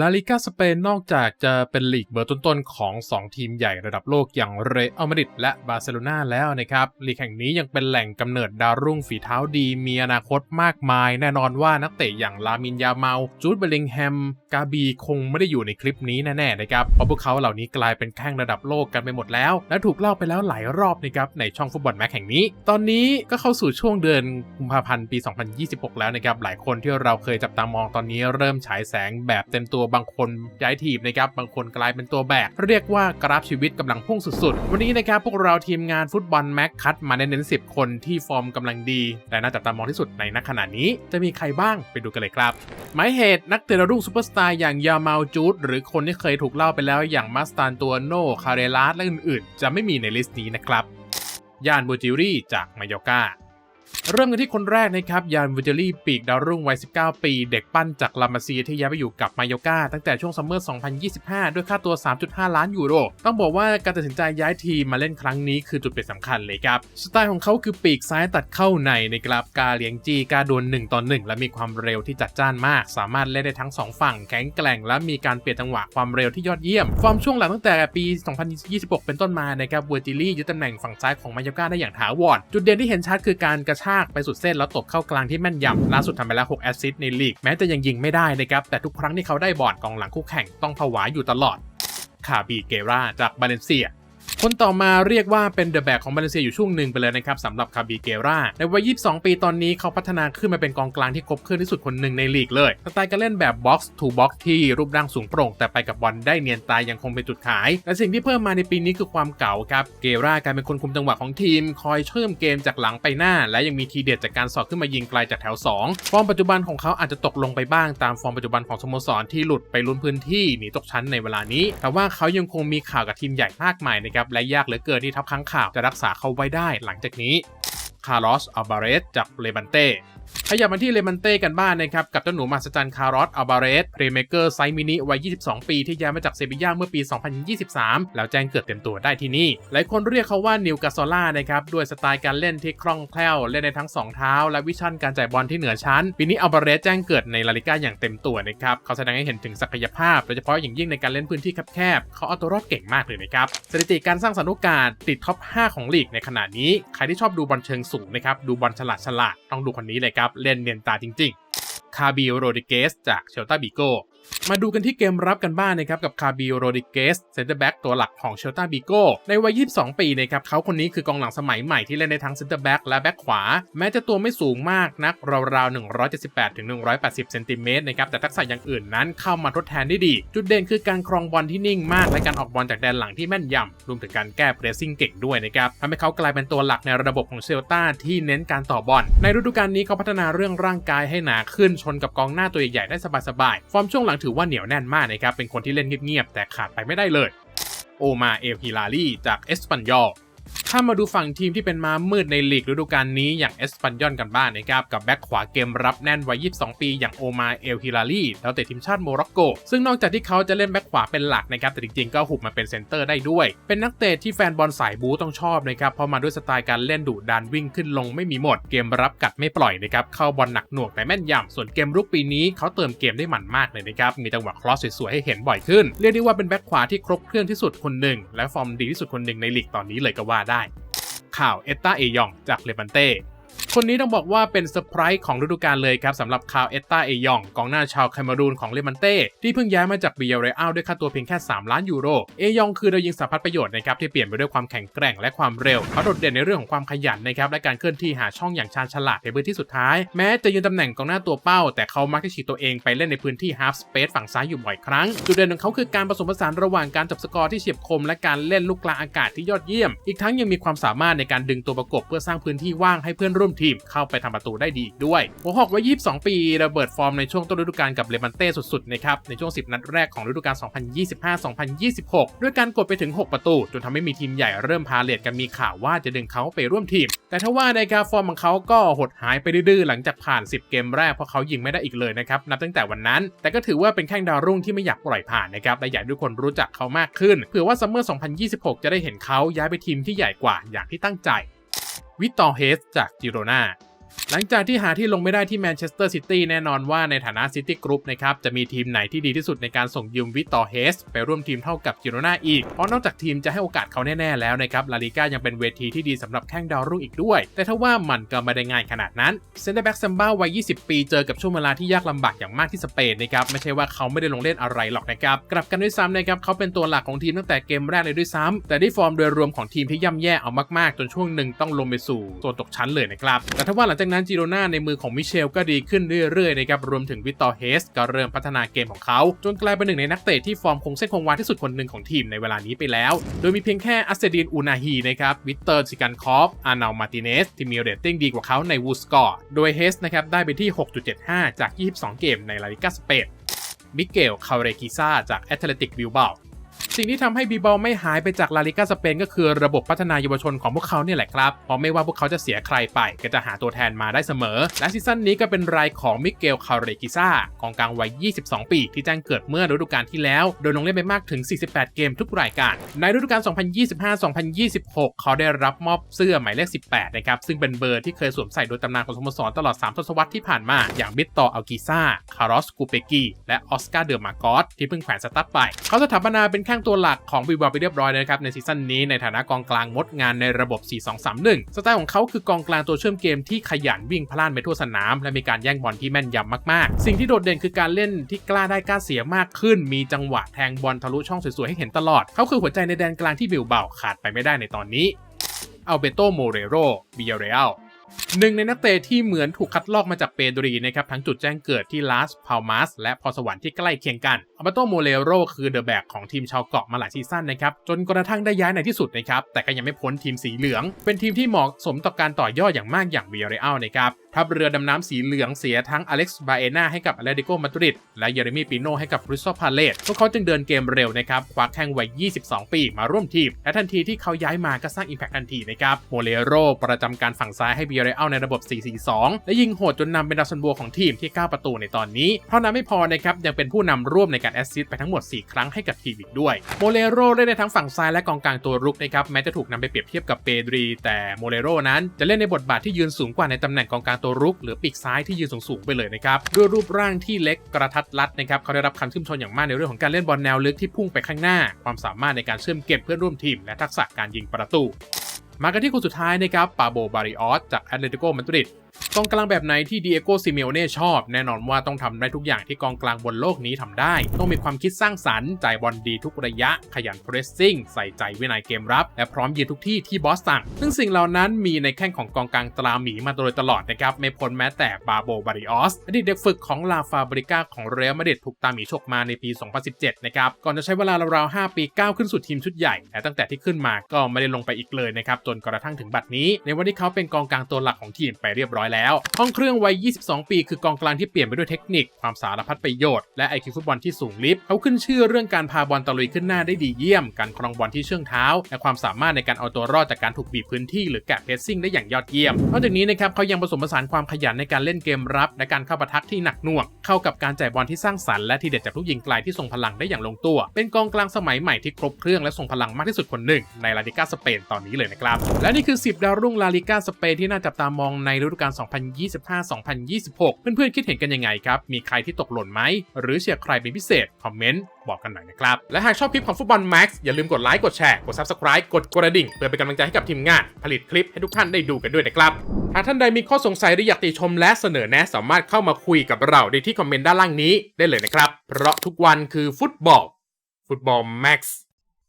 ลาลิกาสเปนนอกจากจะเป็นลีกเบอร์ต้นๆของ 2 ทีมใหญ่ระดับโลกอย่างเรอัลมาดริดและบาร์เซโลนาแล้วนะครับลีกแห่งนี้ยังเป็นแหล่งกำเนิดดาวรุ่งฝีเท้าดีมีอนาคตมากมาย แน่นอนว่านักเตะอย่างลามินยาเมา จูดเบลลิงแฮม กาบีคงไม่ได้อยู่ในคลิปนี้แน่ๆนะครับเพราะพวกเขาเหล่านี้กลายเป็นแข้งระดับโลกกันไปหมดแล้ว และถูกเล่าไปแล้วหลายรอบนะครับในช่องฟุตบอลแม็กแห่งนี้ ตอนนี้ก็เข้าสู่ช่วงเดือนกุมภาพันธ์ปี 2026 แล้วนะครับหลายคนที่เราเคยจับตามองตอนนี้เริ่มฉายแสงแบบเต็มตัวัวบางคนย้ายทีมนะครับบางคนกลายเป็นตัวแบก เรียกว่ากราฟชีวิตกำลังพุ่งสุดๆ วันนี้นะครับพวกเราทีมงานฟุตบอลแม็กคัดมาเน้นๆ10 คนที่ฟอร์มกำลังดี แต่น่าจับตามองที่สุดในนักขณะนี้จะมีใครบ้างไปดูกันเลยครับ หมายเหตุนักเตะรุ่งซูเปอร์สตาร์อย่างยามาลจูดหรือคนที่เคยถูกเล่าไปแล้วอย่างมาสตานตัวโนคาเรลาสและอื่นๆ จะไม่มีในลิสต์นี้นะครับยานบูจิรี่จากมายอกา เริ่มกันที่คนแรกนะครับ ยานวูเจอรี่ปีกดาวรุ่งวัย 19 ปี เด็กปั้นจากลามาเซียที่ย้ายไปอยู่กับมายอกาตั้งแต่ช่วงซัมเมอร์ 2025 ด้วยค่าตัว 3.5 ล้านยูโร ต้องบอกว่าการตัดสินใจย้ายทีมมาเล่นครั้งนี้คือจุดเปลี่ยนสำคัญเลยครับ สไตล์ของเขาคือปีกซ้ายตัดเข้าในในกราบกาเลียงจีกาดวล1ต่อ1และมีความเร็วที่จัดจ้านมาก สามารถเล่นได้ทั้ง 2 ฝั่งแข็งแกร่ง และมีการเปลี่ยนจังหวะความเร็วที่ยอดเยี่ยม ฟอร์มช่วงหลังตั้งแต่ปี 2026 เป็นต้นมานะครับวูเจอรี่ยึดตำแหน่งฝั่งซ้ายของมายอกาได้อย่างถาวรจุดเด่นที่เห็นชัดคือการกระชากไปสุดเส้นแล้วตบเข้ากลางที่แม่นยำล่าสุดทำไปแล้ว6แอสซิสต์ในลีกแม้จะยังยิงไม่ได้นะครับแต่ทุกครั้งที่เขาได้บอลกองหลังคู่แข่งต้องผวาอยู่ตลอดคาบีเกราจากบาเลนเซีย คนต่อมาเรียกว่าเป็นเดอะแบกของบาเลเซียอยู่ช่วงหนึ่งไปเลยนะครับสำหรับคาบีเกราในวัย 22 ปีตอนนี้เขาพัฒนาขึ้นมาเป็นกองกลางที่ครบเครื่องที่สุดคนหนึ่งในลีกเลยสไตล์การเล่นแบบบ็อกซ์ทูบ็อกซ์ที่รูปร่างสูงโปร่ง แต่ไปกับบอลได้เนียนตายยังคงเป็นจุดขายแต่สิ่งที่เพิ่มมาในปีนี้คือความเก่าครับเกรากลายเป็นคนคุมจังหวะของทีม คอยเชื่อมเกมจากหลังไปหน้า และยังมีทีเด็ดจากการสอดขึ้นมายิงไกลจากแถว 2 ฟอร์มปัจจุบันของเขาอาจจะตกลงไปบ้างตามฟอร์มปัจจุบันของสโมสรที่หลุดไปลุ้นพื้นที่หนีตกชั้นในเวลานี้ แต่ว่าเขายังคงมีข่าวกับทีมใหญ่มากมายนะครับและยากเหลือเกินที่ทัพค้างข่าวจะรักษาเขาไว้ได้หลังจากนี้ คาร์ลอส อัลบาเรสจากเลบันเต้ ขยับมาที่เลมันเต้กันบ้านนะครับ กับเจ้าหนูมหัศจรรย์คาร์ลอสอัลบาเรสเพลย์เมเกอร์ไซมินิวัย 22 ปีที่ย้ายมาจากเซบีย่าเมื่อปี 2023 แล้วแจ้งเกิดเต็มตัวได้ที่นี่ หลายคนเรียกเขาว่านิวกาโซล่านะครับ ด้วยสไตล์การเล่นที่คล่องแคล่ว เล่นในทั้ง 2 เท้า และวิชั่นการจ่ายบอลที่เหนือชั้น ปีนี้อัลบาเรสแจ้งเกิดในลาลิก้าอย่างเต็มตัวนะครับ เขาแสดงให้เห็นถึงศักยภาพโดยเฉพาะอย่างยิ่งในการเล่นพื้นที่แคบๆเขาเอาตัวรอดเก่งมากเลยนะครับสถิติการสร้างสรรค์โอกาสติดท็อป 5 ของลีกในขณะนี้ใครที่ชอบดูบอลเชิงสูงนะครับดูบอลฉลาดฉลาดๆต้องดูคนนี้เลยครับเล่นเนียนตาจริงๆ คาบิโรดิเกสจากเชลตาบิโก มาดูกันที่เกมรับกันบ้างนะครับกับคาบิโรดิเกสเซนเตอร์แบ็กตัวหลักของเชลตาบิโกในวัย 22 ปีนะครับเขาคนนี้คือกองหลังสมัยใหม่ที่เล่นในทั้งเซนเตอร์แบ็กและแบ็กขวา แม้จะตัวไม่สูงมากนักราวๆ 178ถึง180เซนติเมตรนะครับแต่ทักษะอย่างอื่นนั้นเข้ามาทดแทนได้ดี จุดเด่นคือการครองบอลที่นิ่งมากและการออกบอลจากแดนหลังที่แม่นยำรวมถึงการแก้เพรสซิ่งเก่งด้วยนะครับทำให้เขากลายเป็นตัวหลักในระบบของเชลตาที่เน้นการต่อบอลในฤดูกาลนี้เขาพัฒนาเรื่องร่างกายให้หนาขึ้นชนกับกองหน้าตัวใหญ่ได้สบายๆฟอร์มช่วงหลังถือว่าเหนียวแน่นมากนะครับ เป็นคนที่เล่นเงียบๆ แต่ขาดไปไม่ได้เลย โอมาเอลฮิลารีจากเอสปันยอลถ้ามาดูฝั่งทีมที่เป็นม้ามืดในลีกฤดูกาลนี้อย่างเอสปันยอนกันบ้างนะครับ กับแบ็คขวาเกมรับแน่นวัย 22 ปีอย่างโอมาเอลฮิลารีแล้วเตะทีมชาติโมร็อกโก ซึ่งนอกจากที่เขาจะเล่นแบ็คขวาเป็นหลักนะครับ แต่จริงๆ ก็หุบมาเป็นเซนเตอร์ได้ด้วย เป็นนักเตะที่แฟนบอลสายบูต้องชอบนะครับ เพราะมาด้วยสไตล์การเล่นดุดันวิ่งขึ้นลงไม่มีหมด เกมรับกัดไม่ปล่อยนะครับ เข้าบอลหนักหน่วงแต่แม่นยำส่วนเกมรุกปีนี้เขาเติมเกมได้หมั่นมากเลยนะครับ มีจังหวะครอสสวยๆให้เห็นบ่อยขึ้น เรียกได้ว่าเป็นแบ็คขวาที่ครบเครื่องที่สุดคนหนึ่งและฟอร์มดีที่สุดคนหนึ่งในลีกตอนนี้เลยก็ว่าได้ ข่าวเอตตาเอยองจากเลบันเต้ คนนี้ต้องบอกว่าเป็นเซอร์ไพรส์ของฤดูกาลเลยครับสำหรับคาวเอตตาเอยองกองหน้าชาวแคนารูนของเลมันเต้ที่เพิ่งย้ายมาจากบีเอเรอัลด้วยค่าตัวเพียงแค่ 3 ล้านยูโร เอยองคือดาวยิงสารพัดประโยชน์นะครับที่เปลี่ยนไปด้วยความแข็งแกร่งและความเร็วเขาโดดเด่นในเรื่องของความขยันนะครับและการเคลื่อนที่หาช่องอย่างชาญฉลาดในพื้นที่สุดท้าย แม้จะยืนตำแหน่งกองหน้าตัวเป้า แต่เขามักจะฉีกตัวเองไปเล่นในพื้นที่ฮาฟสเปซฝั่งซ้ายอยู่บ่อยครั้งจุดเด่นของเขาคือการผสมผสานระหว่างการจับสกอร์ที่เฉียบคม และการเล่นลูกกลางอากาศที่ยอดเยี่ยม อีกทั้งยังมีความสามารถในการดึงตัวประกบเพื่อสร้างพื้นที่ว่างให้เพื่อนร่วมทีมเข้าไปทำประตูได้ดีอีกด้วยหัวหอกวัย22 ปีระเบิดฟอร์มในช่วงต้นฤดูกาลกับเลมันเต้สุดๆนะครับในช่วง 10 นัดแรกของฤดูกาล 2025-2026 ด้วยการกดไปถึง 6 ประตู จนทำให้มีทีมใหญ่เริ่มพาเลทกันมีข่าวว่าจะดึงเขาไปร่วมทีม แต่ถ้าว่าในการฟอร์มของเขาก็หดหายไปดื้อๆหลังจากผ่าน 10 เกมแรกเพราะเขายิงไม่ได้อีกเลยนะครับนับตั้งแต่วันนั้น แต่ก็ถือว่าเป็นแข้งดาวรุ่งที่ไม่อยากปล่อยผ่านนะครับและอยากให้ทุกคนรู้จักเขามากขึ้นเผื่อว่าซัมเมอร์ 2026 จะได้เห็นเขาย้ายไปทีมที่ใหญ่กว่าอย่างที่ตั้งใจ วิตตอเฮสจากจิโรนา หลังจากที่หาที่ลงไม่ได้ที่แมนเชสเตอร์ซิตี้แน่นอนว่าในฐานะซิตี้กรุ๊ปนะครับจะมีทีมไหนที่ดีที่สุดในการส่งยืมวิตตอร์เฮสไปร่วมทีมเท่ากับจิโรนาอีก เพราะนอกจากทีมจะให้โอกาสเขาแน่ๆแล้วนะครับลาลิก้ายังเป็นเวทีที่ดีสำหรับแข้งดาวรุ่งอีกด้วย แต่ถ้าว่ามันก็ไม่ได้ง่ายขนาดนั้นเซนเตอร์แบ็กซัมบ้าวัย 20 ปีเจอกับช่วงเวลาที่ยากลำบากอย่างมากที่สเปนนะครับไม่ใช่ว่าเขาไม่ได้ลงเล่นอะไรหรอกนะครับกลับกันด้วยซ้ำนะครับเขาเป็นตัวหลักของทีมตั้งแต่เกมแรกเลยด้วยซ้ำแต่ด้ฟอร์มโดยรวมของทีมที่ย่ำแย่เอามากๆ จนช่วงหนึ่งต้องลงไปสู่โซนตกชั้นเลยนะครับแต่ถ้าว่าหลังจากนั้นจิโรนาในมือของมิเชลก็ดีขึ้นเรื่อยๆนะครับรวมถึงวิตตอร์เฮสก็เริ่มพัฒนาเกมของเขา จนกลายเป็นหนึ่งในนักเตะที่ฟอร์มคงเส้นคงวาที่สุดคนหนึ่งของทีมในเวลานี้ไปแล้ว โดยมีเพียงแค่อัสเซดีนอูนาฮีนะครับวิตเตอร์ซิกันคอฟอานาลมาติเนสที่มีเรตติ้งดีกว่าเขาในวูสกอร์โดยเฮสนะครับได้ไปที่ 6.75 จาก 22 เกมในลาลิกาสเปนมิเกล คาเรกิซาจากแอตเลติกบิลบา สิ่งที่ทำให้บีบอลไม่หายไปจากลาลิกาสเปนก็คือระบบพัฒนายาวชนของพวกเขาเนี่ยแหละครับ เพราะไม่ว่าพวกเขาจะเสียใครไป ก็จะหาตัวแทนมาได้เสมอ และซีซั่นนี้ก็เป็นรายของมิเกลคาเรกิซากองกลางวัย 22 ปี ที่แจ้งเกิดเมื่อฤดูกาลที่แล้ว โดยลงเล่นไปมากถึง 48 เกมทุกรายการ ในฤดูกาล 2025-2026 เขาได้รับมอบเสื้อหมายเลข 18 นะครับ ซึ่งเป็นเบอร์ที่เคยสวมใส่โดยตำนานของสโมสรตลอด 3 ทศวรรษที่ผ่านมา อย่างบิตตออัลกิซาคาร์ลอส กูเปกี และออสการ์ เดอร์มาโกสที่เพิ่งแขวนสตาร์ทไป เขาสถาปนาเป็นแข้งตัวหลักของบิลบาไปเรียบร้อยนะครับในซีซั่นนี้ในฐานะกองกลางงดงานในระบบ 4-2-3-1 สไตล์ของเขาคือกองกลางตัวเชื่อมเกมที่ขยันวิ่งพล่านไปทั่วสนาม และมีการแย่งบอลที่แม่นยำมากๆ สิ่งที่โดดเด่นคือการเล่นที่กล้าได้กล้าเสียมากขึ้น มีจังหวะแทงบอลทะลุช่องสวยๆให้เห็นตลอด เขาคือหัวใจในแดนกลางที่บิลเบาขาดไปไม่ได้ในตอนนี้อัลเบโตโมเรโรบิเอเรอัลหนึ่งในนักเตะที่เหมือนถูกคัดลอกมาจากเปโดรีนะครับทั้งจุดแจ้งเกิดที่ลาสพาวมัสและพรสวรรค์ที่ใกล้เคียงกันอัลเบโตโมเลโรคือเดอะแบกของทีมชาวเกาะมาหลายซีซั่นนะครับ จนกระทั่งได้ย้ายในที่สุดนะครับ แต่ก็ยังไม่พ้นทีมสีเหลือง เป็นทีมที่เหมาะสมต่อการต่อยอดอย่างมากอย่างเวียเรอัลนะครับทัพเรือดำน้ำสีเหลืองเสียทั้งอเล็กซ์บาเอนาให้กับอเลติโกมาดริดและเยเรมีปิโนให้กับคริสโตพาเลตพวกเขาจึงเดินเกมเร็วนะครับคว้าแข้งวัย 22 ปีมาร่วมทีม และทันทีที่เขาย้ายมาก็สร้างอิมแพคทันทีนะครับโมเลโรประจำการฝั่งซ้ายให้เบียเรอัลในระบบ 4-4-2 และยิงโหดจนนำเป็นดาวซันโบของทีมที่ 9 ประตูในตอนนี้ เท่านั้นไม่พอนะครับยังเป็นผู้นำร่วมในการแอสซิสต์ไปทั้งหมด 4 ครั้งให้กับทีมอีกด้วย โมเลโรเล่นในทั้งฝั่งซ้ายและกองกลางตัวรุกนะครับแม้จะถูกนำไปเปรียบเทียบกับเปดรี แต่โมเลโรนั้นจะเล่นในบทบาทที่ยืนสูงกว่าในตำแหน่งกองกลางตัวรุก หรือปีกซ้ายที่ยืนสูงๆไปเลยนะครับด้วยรูปร่างที่เล็กกระทัดรัดนะครับเขาได้รับคำชื่นชมอย่างมากในเรื่องของการเล่นบอลแนวลึกที่พุ่งไปข้างหน้า ความสามารถในการเชื่อมเก็บเพื่อนร่วมทีม และทักษะการยิงประตู มากันที่คนสุดท้ายนะครับปาโบบาริออสจากแอตเลติโกมาดริด กองกลางแบบไหนที่ดีเอโกซิเมโอเน่ชอบ แน่นอนว่าต้องทำได้ทุกอย่างที่กองกลางบนโลกนี้ทำได้ ต้องมีความคิดสร้างสรรค์จ่ายบอลดีทุกระยะ ขยันเพรสซิ่งใส่ใจวินัยเกมรับ และพร้อมยืนทุกที่ที่บอสสั่ง ซึ่งสิ่งเหล่านั้นมีในแข้งของกองกลางตราหมีมาโดยตลอดนะครับ ไม่พ้นแม้แต่บาโบบาริออสอดีตเด็กฝึกของลาฟาบริก้าของเรอัลมาดริดถูกตาหมีฉกมาในปี 2017 นะครับ ก่อนจะใช้เวลาราวๆ5ปีก้าวขึ้นสู่ทีมชุดใหญ่แต่ตั้งแต่ที่ขึ้นมาก็ไม่ได้ลงไปอีกเลยนะครับจนกระทั่งถึงบัดนี้ ในวันที่เขาเป็นกองกลางตัวหลักของทีมไปเรียบร้อยแล้วห้องเครื่องวัย 22 ปีคือกองกลางที่เปลี่ยนไปด้วยเทคนิค ความสารพัดประโยชน์ และไอคิวฟุตบอลที่สูงลิฟต์เขาขึ้นชื่อเรื่องการพาบอลตะลุยขึ้นหน้าได้ดีเยี่ยม การครองบอลที่เชื่องเท้า และความสามารถในการเอาตัวรอดจากการถูกบีบพื้นที่หรือแกะเพรสซิ่งได้อย่างยอดเยี่ยม นอกจากนี้นะครับเขายังผสมผสานความขยันในการเล่นเกมรับ และการเข้าปะทะที่หนักหน่วง เข้ากับการจ่ายบอลที่สร้างสรรค์และทีเด็ดจากลูกยิงไกลที่ทรงพลังได้อย่างลงตัว เป็นกองกลางสมัยใหม่ที่ครบเครื่องและทรงพลังมากที่สุดคนหนึ่งในลาลิกาสเปนตอนนี้เลยนะครับและนี่คือ 10 ดาวรุ่งลาลิกาสเปนที่น่าจับตามองในฤดูกาล2025-2026 เพื่อนๆคิดเห็นกันยังไงครับ มีใครที่ตกหล่นไหม หรือเชียร์ใครเป็นพิเศษ คอมเมนต์ บอกกันหน่อยนะครับ และหากชอบคลิปของฟุตบอลแม็กซ์อย่าลืมกดไลค์ กดแชร์ กด Subscribe กดกระดิ่ง เพื่อเป็นกำลังใจให้กับทีมงาน ผลิตคลิปให้ทุกท่านได้ดูกันด้วยนะครับ หากท่านใดมีข้อสงสัยหรืออยากติชมและเสนอแนะ สามารถเข้ามาคุยกับเราได้ที่คอมเมนต์ด้านล่างนี้ได้เลยนะครับ เพราะทุกวันคือฟุตบอล ฟุตบอลแม็กซ์